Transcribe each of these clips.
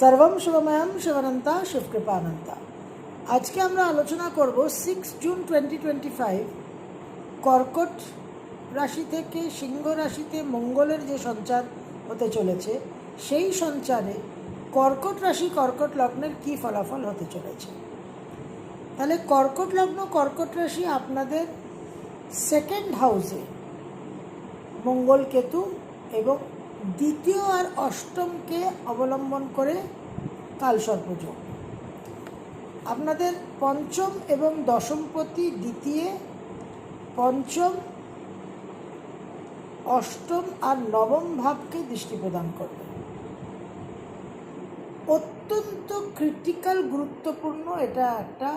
সর্বম শুভময়ম শিবনন্তা শিবকৃপানন্তা আজকে আমরা আলোচনা করব six June twenty twenty five কর্কট রাশি থেকে সিংহ রাশিতে মঙ্গলের যে সঞ্চার হতে চলেছে, সেই সঞ্চারে কর্কট রাশি, কর্কট লগ্নের কী ফলাফল হতে চলেছে? তাহলে কর্কট লগ্ন, কর্কট রাশি আপনাদের সেকেন্ড হাউসে মঙ্গল কেতু এবং দ্বিতীয় আর অষ্টমকে অবলম্বন করে কালসর্পযোগ আপনাদের পঞ্চম এবং দশমপতি দ্বিতীয়, পঞ্চম, অষ্টম আর নবম ভাবকে দৃষ্টি প্রদান করবে অত্যন্ত ক্রিটিক্যাল গুরুত্বপূর্ণ এটা একটা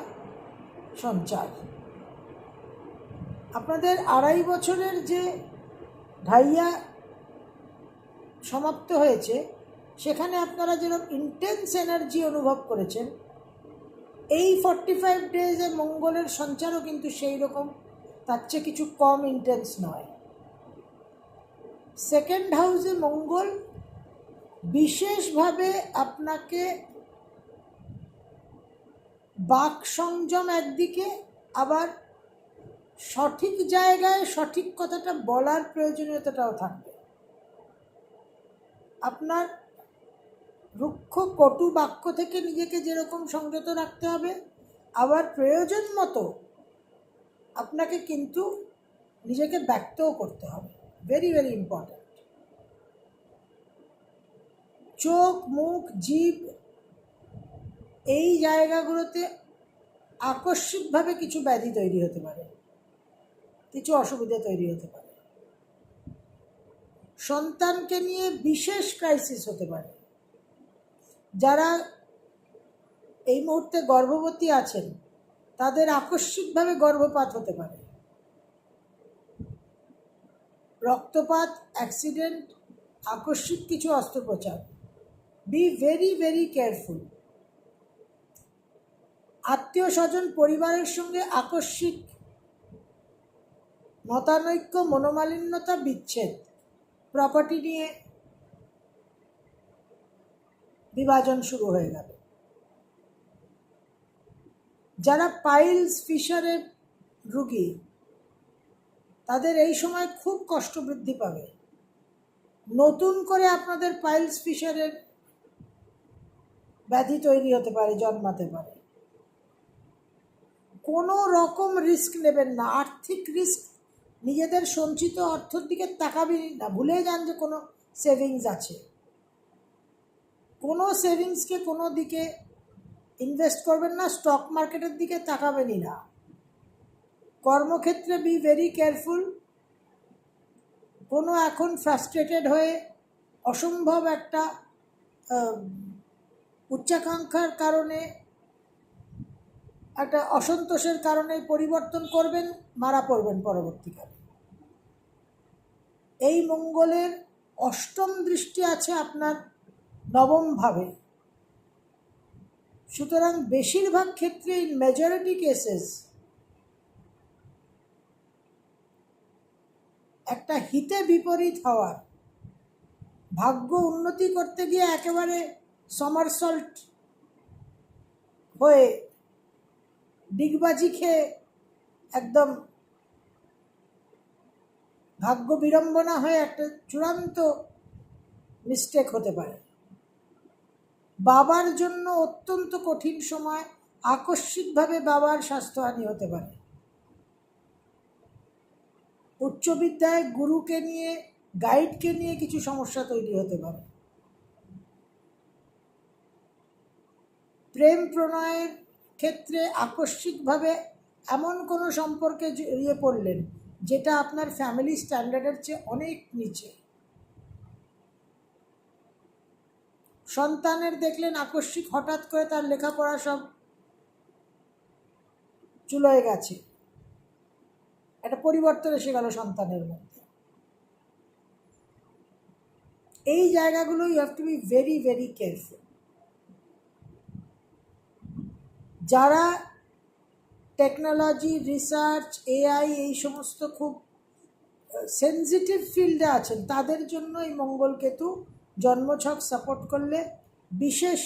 সঞ্চার। আপনাদের আড়াই বছরের যে ঢাইয়া সমাপ্ত হয়েছে, সেখানে আপনারা যেরকম ইন্টেন্স এনার্জি অনুভব করেছেন, এই ফর্টি ফাইভ ডেজে মঙ্গলের সঞ্চারও কিন্তু সেই রকম তার চেয়ে কিছু কম ইন্টেন্স নয়। সেকেন্ড হাউসে মঙ্গল বিশেষভাবে আপনাকে বাক সংযম একদিকে, আবার সঠিক জায়গায় সঠিক কথাটা বলার প্রয়োজনীয়তাটাও থাকবে। আপনার রুক্ষ কটু বাক্য থেকে নিজেকে যেরকম সংযত রাখতে হবে, আবার প্রয়োজন মতো আপনাকে কিন্তু নিজেকে ব্যক্তও করতে হবে। ভেরি ভেরি ইম্পর্ট্যান্ট চোখ, মুখ, জীব এই জায়গাগুলোতে আকস্মিকভাবে কিছু ব্যাধি তৈরি হতে পারে। কিছু অসুবিধা তৈরি হতে পারে। সন্তানকে নিয়ে বিশেষ ক্রাইসিস হতে পারে। যারা এই মুহূর্তে গর্ভবতী আছেন, তাদের আকস্মিকভাবে গর্ভপাত হতে পারে। রক্তপাত অ্যাক্সিডেন্ট আকস্মিক কিছু অস্ত্রোপচার। বি ভেরি ভেরি কেয়ারফুল আত্মীয় স্বজন পরিবারের সঙ্গে আকস্মিক মতানৈক্য, মনোমালিন্যতা, বিচ্ছেদ। প্রপার্টি নিয়ে বিভাজন শুরু হয়ে গেল। যারা পাইলস, ফিশারের রুগী, তাদের এই সময় খুব কষ্ট বৃদ্ধি পাবে। নতুন করে আপনাদের পাইলস, ফিশারের ব্যাধি তৈরি হতে পারে, জন্মাতে পারে। কোনো রকম রিস্ক নেবেন না। আর্থিক রিস্ক নিজেদের সঞ্চিত অর্থের দিকে তাকাবেন না, ভুলে যান যে কোনো সেভিংস আছে। কোনো সেভিংসকে কোনো দিকে ইনভেস্ট করবেন না স্টক মার্কেটের দিকে তাকাবেনই না। কর্মক্ষেত্রে বি ভেরি কেয়ারফুল কোনো এখন ফ্রাস্ট্রেটেড হয়ে অসম্ভব একটা উচ্চাকাঙ্ক্ষার কারণে একটা অসন্তোষের কারণে পরিবর্তন করবেন, মারা পড়বেন পরবর্তীকালে। এই মঙ্গলের অষ্টম দৃষ্টি আছে আপনার নবমভাবে সুতরাং বেশিরভাগ ক্ষেত্রে ইন মেজরিটি কেসেস একটা হিতে বিপরীত হওয়ার, ভাগ্য উন্নতি করতে গিয়ে একেবারে সমারসল্ট হয়ে ডিগবাজি খেয়ে একদম ভাগ্য বিড়ম্বনা হয়ে একটা চূড়ান্ত মিস্টেক হতে পারে। বাবার জন্য অত্যন্ত কঠিন সময়, আকস্মিকভাবে বাবার স্বাস্থ্যহানি হতে পারে। উচ্চ বিদ্যায় গুরুকে নিয়ে গাইডকে নিয়ে কিছু সমস্যা তৈরি হতে পারে। প্রেম প্রণয়ের ক্ষেত্রে আকস্মিকভাবে এমন কোনো সম্পর্কে জড়িয়ে পড়লেন, যেটা আপনার ফ্যামিলি স্ট্যান্ডার্ডের চেয়ে অনেক নিচে। সন্তানের দেখলেন আকস্মিক, হঠাৎ করে তার লেখাপড়া সব চুলোয় গেছে। একটা পরিবর্তন এসে গেল সন্তানের মধ্যে। এই জায়গাগুলো you have to be very very careful যারা টেকনোলজি রিসার্চ এআই এই সমস্ত খুব সেন্সিটিভ ফিল্ডে আছেন, তাদের জন্য এই মঙ্গল কেতু জন্মছক সাপোর্ট করলে বিশেষ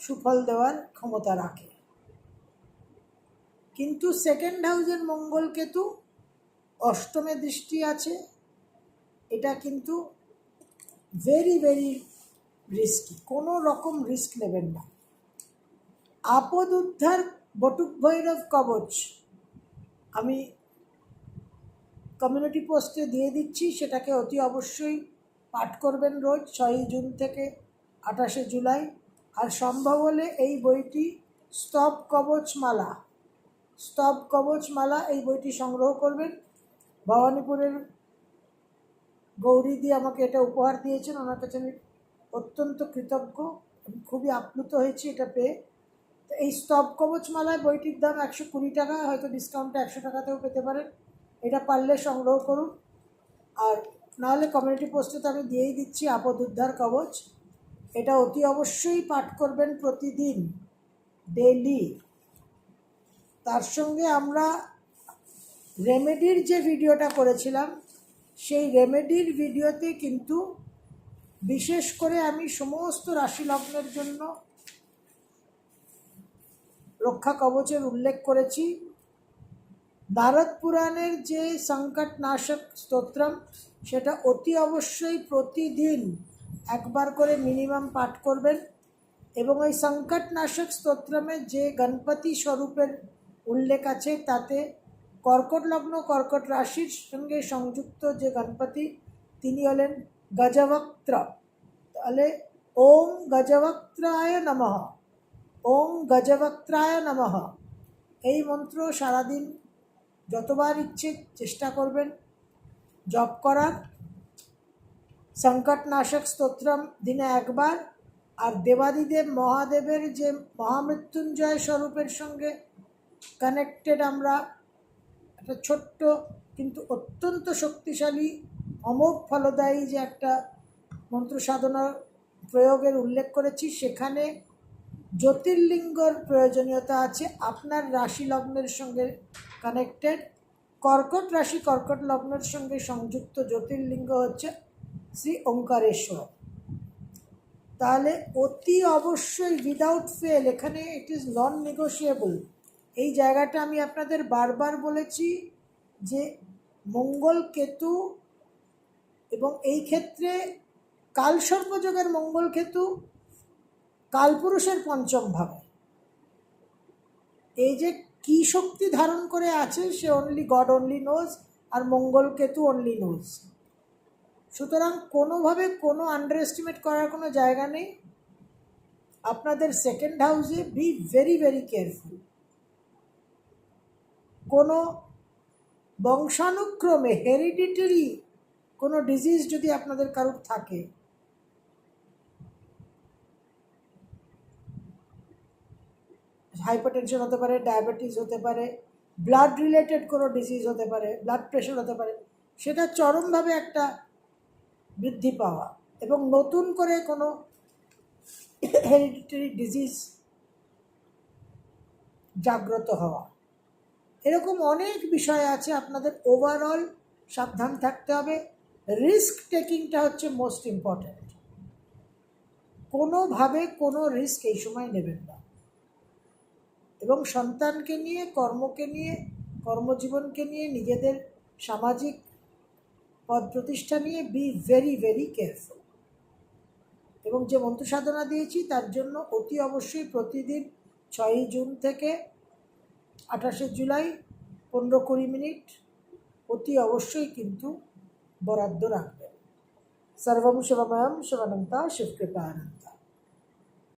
সুফল দেওয়ার ক্ষমতা রাখে। কিন্তু সেকেন্ড হাউসের মঙ্গল কেতু অষ্টমে দৃষ্টি আছে, এটা কিন্তু ভেরি ভেরি রিস্কি কোনো রকম রিস্ক নেবেন না। আপদ উদ্ধার বটুক ভৈরব কবচ। আমি কমিউনিটি পোস্টে দিয়ে দিচ্ছি, সেটাকে অতি অবশ্যই পাঠ করবেন রোজ, ছয়ই জুন থেকে আঠাশে জুলাই। আর সম্ভব হলে এই বইটি স্তব কবচ মালা স্তব কবচ মালা এই বইটি সংগ্রহ করবেন। ভবানীপুরের গৌরী দিয়ে আমাকে এটা উপহার দিয়েছেন, ওনার কাছে আমি অত্যন্ত কৃতজ্ঞ খুবই আপ্লুত হয়েছি এটা পেয়ে। এই স্তব কবচ মালায় বইটির দাম একশো কুড়ি টাকা, হয়তো ডিসকাউন্টে একশো টাকাতেও পেতে পারেন। এটা পারলে সংগ্রহ করুন। আর নাহলে কমিউনিটি পোস্টে তো আমি দিয়েই দিচ্ছি, আপদ উদ্ধার কবচ। এটা অতি অবশ্যই পাঠ করবেন প্রতিদিন ডেলি তার সঙ্গে আমরা রেমেডির যে ভিডিওটা করেছিলাম, সেই রেমেডির ভিডিওতে কিন্তু বিশেষ করে আমি সমস্ত রাশি লগ্নের জন্য রক্ষা কবচের উল্লেখ করেছি। নারদ পুরাণের যে সংকট নাশক স্তোত্রম, সেটা অতি অবশ্যই প্রতিদিন একবার করে মিনিমাম পাঠ করবেন এবং ওই সংকট নাশক স্তোত্রমে যে গণপতি স্বরূপের উল্লেখ আছে, তাতে কর্কট লগ্ন, কর্কট রাশির সঙ্গে সংযুক্ত যে গণপতি, তিনি হলেন গজবক্ত্র তাহলে ওম গজবক্ত্রায় নমঃ। ওম গজবক্ত্রায় নমঃ। এই মন্ত্র সারাদিন যতবার ইচ্ছে চেষ্টা করবেন। জপ করার। সংকটনাশক স্তোত্রম দিনে একবার। আর দেবাদিদেব মহাদেবের যে মহামৃত্যুঞ্জয় স্বরূপের সঙ্গে কানেক্টেড আমরা, একটা ছোট্ট কিন্তু অত্যন্ত শক্তিশালী অমোঘ ফলদায়ী যে একটা মন্ত্র সাধনার প্রয়োগের উল্লেখ করেছি, সেখানে জ্যোতির্লিঙ্গর প্রয়োজনীয়তা আছে। আপনার রাশি লগ্নের সঙ্গে কানেক্টেড কর্কট রাশি কর্কট লগ্নের সঙ্গে সংযুক্ত জ্যোতির্লিঙ্গ হচ্ছে শ্রী ওঙ্কারেশ্বর। তাহলে অতি অবশ্যই উইদাউট ফেল এখানে ইট ইজ নন নেগোশিয়েবল এই জায়গাটা আমি আপনাদের বারবার বলেছি যে মঙ্গল কেতু এবং এই ক্ষেত্রে কালসর্পযোগের মঙ্গল কেতু কালপুরুষের পঞ্চম ভাবে। এই যে কি শক্তি ধারণ করে আছে, সে অনলি গড অনলি নোজ আর মঙ্গল কেতু অনলি নোজ সুতরাং কোনোভাবে কোনো আন্ডার এস্টিমেট করার কোনো জায়গা নেই। আপনাদের সেকেন্ড হাউসে বি ভেরি ভেরি কেয়ারফুল কোনো বংশানুক্রমে হেরিডিটারি কোনো ডিজিজ যদি আপনাদের কারোর থাকে হাইপারটেনশন হতে পারে ডায়াবেটিস হতে পারে ব্লাড রিলেটেড কোনো ডিজিজ হতে পারে ব্লাড প্রেশার হতে পারে, সেটা চরমভাবে একটা বৃদ্ধি পাওয়া এবং নতুন করে কোনো হেরিডিটারি ডিজিজ জাগ্রত হওয়া। এরকম অনেক বিষয় আছে আপনাদের ওভারঅল সাবধান থাকতে হবে। রিস্ক টেকিংটা হচ্ছে মোস্ট ইম্পর্ট্যান্ট কোনোভাবে কোনো রিস্ক এই সময় নেবেন না। এবং সন্তানকে নিয়ে, কর্মকে নিয়ে, কর্মজীবনকে নিয়ে, নিজেদের সামাজিক পদ প্রতিষ্ঠা নিয়ে বি ভেরি ভেরি কেয়ারফুল এবং যে মন্ত্র সাধনা দিয়েছি তার জন্য অতি অবশ্যই প্রতিদিন ছয়ই জুন থেকে আঠাশে জুলাই পনেরো কুড়ি মিনিট অতি অবশ্যই কিন্তু বরাদ্দ রাখবেন। সর্বম শিবময়ম শিবানন্তা শিবকৃপানন্তা